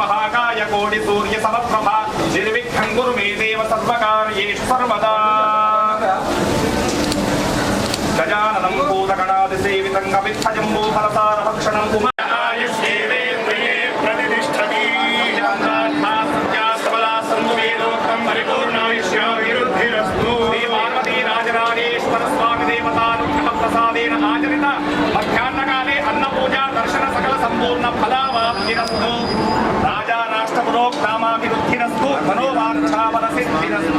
మహాకాయ కోటి సూర్య సమప్రభ నిర్విఘ్నం కురు మే దేవ సర్వకార్యేషు సర్వదా. గజాననం భూతగణాది సేవితం కవిత్థజంబూ ఫలసార భక్షణం కుమార్ విరుద్ధిరస్తు శ్రీమానవతి రాజరాజేశ్వర స్వామి దేవతానుగ్రహ ప్రసాదేన ఆచరిత మధ్యాహ్నకాలే అన్నపూజ దర్శన సకల సంపూర్ణ ఫలావాప్తిరస్తు. రాజా రాష్ట్రపురో గ్రామాభివృద్ధిరస్తు మనోవాంఛావన సిద్ధిరస్తు